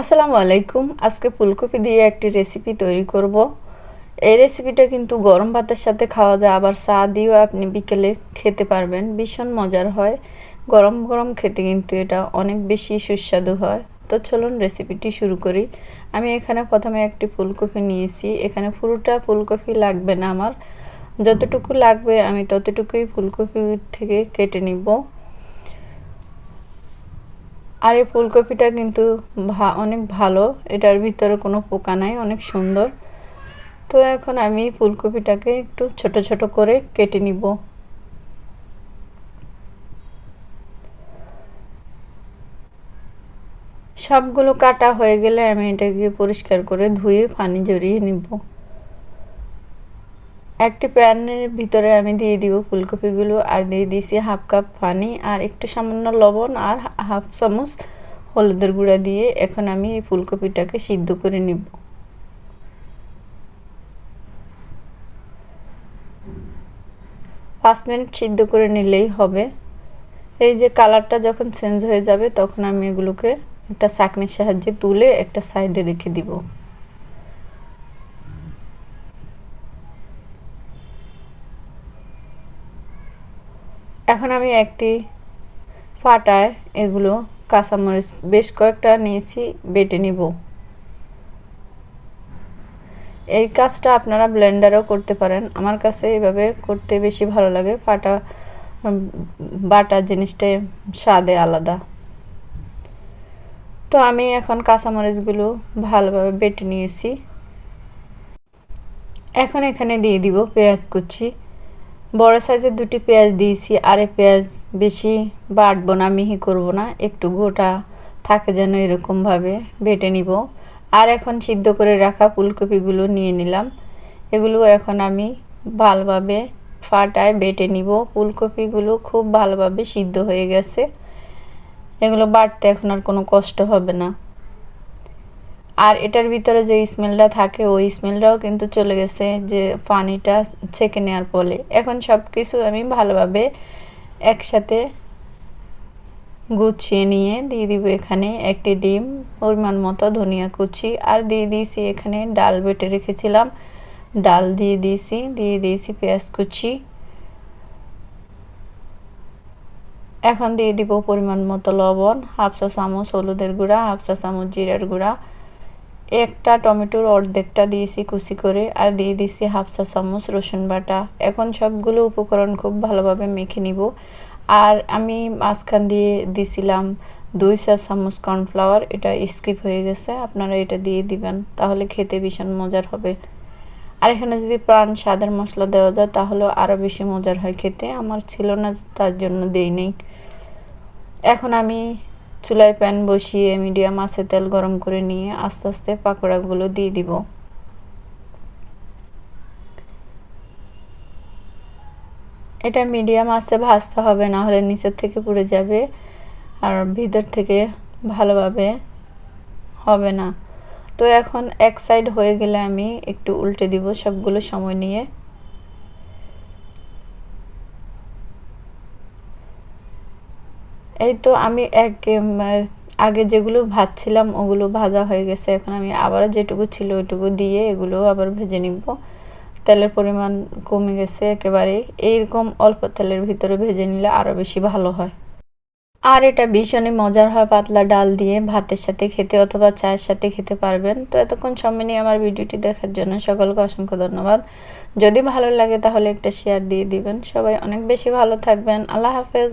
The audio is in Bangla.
আসসালামু আলাইকুম। আজকে ফুলকপি দিয়ে একটি রেসিপি তৈরি করব। এই রেসিপিটা কিন্তু গরম ভাতের সাথে খাওয়া যায়, আবার চা দিয়েও আপনি বিকেলে খেতে পারবেন। ভীষণ মজার হয়। গরম গরম খেতে কিন্তু এটা অনেক বেশি সুস্বাদু হয়। তো চলুন রেসিপিটি শুরু করি। আমি এখানে প্রথমে একটি ফুলকপি নিয়েছি। এখানে পুরোটা ফুলকপি লাগবে না আমার। যতটুকু লাগবে আমি ততটুকুই ফুলকপি থেকে কেটে নিব। আর এই ফুলকপিটা কিন্তু অনেক ভালো। এটার ভিতরে কোনো পোকা নাই, অনেক সুন্দর। তো এখন আমি ফুলকপিটাকে একটু ছোট ছোট করে কেটে নিব। সবগুলো কাটা হয়ে গেলে আমি এটাকে পরিষ্কার করে ধুয়ে পানি জড়িয়ে নিব। একটি প্যানের ভিতরে আমি দিয়ে দিব ফুলকপিগুলো আর দিয়ে দিয়েছি হাফ কাপ পানি আর একটু সামান্য লবণ আর হাফ চামচ হলুদের গুঁড়া দিয়ে এখন আমি এই ফুলকপিটাকে সিদ্ধ করে নিব। পাঁচ মিনিট সিদ্ধ করে নিলেই হবে। এই যে কালারটা যখন চেঞ্জ হয়ে যাবে তখন আমি এগুলোকে একটা চাকনির সাহায্যে তুলে একটা সাইডে রেখে দিব। এখন আমি একটি ফাটায় এগুলো কাঁচামরিচ বেশ কয়েকটা নিয়েছি, বেটে নিব। এই কাজটা আপনারা ব্লেন্ডারও করতে পারেন। আমার কাছে এভাবে করতে বেশি ভালো লাগে। ফাটা বাটা জিনিসটাই স্বাদে আলাদা। তো আমি এখন কাঁচামরিচগুলো ভালোভাবে বেটে নিয়েছি। এখন এখানে দিয়ে দিব পেঁয়াজ কুচি। বড় সাইজের দুটি পেঁয়াজ দিয়েছি, আরে পেঁয়াজ বেশি বাটবো না, মিহি করব না, একটু গোটা থাকে যেন এরকমভাবে বেটে নিব। আর এখন সিদ্ধ করে রাখা ফুলকপিগুলো নিয়ে নিলাম। এগুলো এখন আমি ভালোভাবে ফাটায় বেটে নিব। ফুলকপিগুলো খুব ভালোভাবে সিদ্ধ হয়ে গেছে। এগুলো বাটতে এখন আর কোনো কষ্ট হবে না। আর এটার ভিতরে যে স্মেলটা থাকে, ওই স্মেলটাও কিন্তু চলে গেছে যে পানিটা ছেঁকে নেওয়ার ফলে। এখন সব কিছু আমি ভালোভাবে একসাথে গুছিয়ে নিয়ে দিয়ে দিব এখানে একটি ডিম, পরিমাণ মতো ধনিয়া কুচি, আর দিয়ে দিয়েছি এখানে ডাল বেটে রেখেছিলাম। ডাল দিয়ে দিয়েছি দিয়ে দিয়েছি পেঁয়াজ কুচি। এখন দিয়ে দিব পরিমাণ মতো লবণ হাফসা চামচ হলুদের গুঁড়া হাফসা চামচ জিরার গুঁড়া। একটা টমেটোর অর্ধেকটা দিয়েছি কুচি করে আর দিয়ে দিয়েছি হাফসা চামচ রসুন বাটা। এখন সবগুলো উপকরণ খুব ভালোভাবে মেখে নিব। আর আমি মাঝখান দিয়ে দিছিলাম দুই চা চামচ কর্নফ্লাওয়ার, এটা স্কিপ হয়ে গেছে, আপনারা এটা দিয়ে দিবেন, তাহলে খেতে ভীষণ মজার হবে। আর এখানে যদি প্রাণ স্বাদের মশলা দেওয়া যায়, তাহলে আরও বেশি মজার হয় খেতে, আমার ছিল না, তার জন্য দেই নেই। এখন আমি চুলায় প্যান বসিয়ে মিডিয়াম আছে তেল গরম করে নিয়ে আস্তে আস্তে পাকোড়াগুলো দিয়ে দিব। এটা মিডিয়াম আছে ভাজতে হবে না হলে নিচের থেকে পুড়ে যাবে আর ভিতর থেকে ভালোভাবে হবে না। তো এখন এক সাইড হয়ে গেলে আমি একটু উল্টে দিব সবগুলো সময় নিয়ে। এই তো আমি এক আগে যেগুলো ভাজছিলাম ওগুলো ভাজা হয়ে গেছে। এখন আমি আবারও যেটুকু ছিল ওইটুকু দিয়ে এগুলো আবার ভেজে নিব। তেলের পরিমাণ কমে গেছে একেবারে এইরকম অল্প তেলের ভিতরে ভেজে নিলে আরও বেশি ভালো হয়। আর এটা ভীষণই মজার হয় পাতলা ডাল দিয়ে ভাতের সাথে খেতে অথবা চায়ের সাথে খেতে পারবেন। তো এতক্ষণ সময় নিয়ে আমার ভিডিওটি দেখার জন্য সকলকে অসংখ্য ধন্যবাদ। যদি ভালো লাগে তাহলে একটা শেয়ার দিয়ে দিবেন। সবাই অনেক বেশি ভালো থাকবেন। আল্লাহ হাফেজ।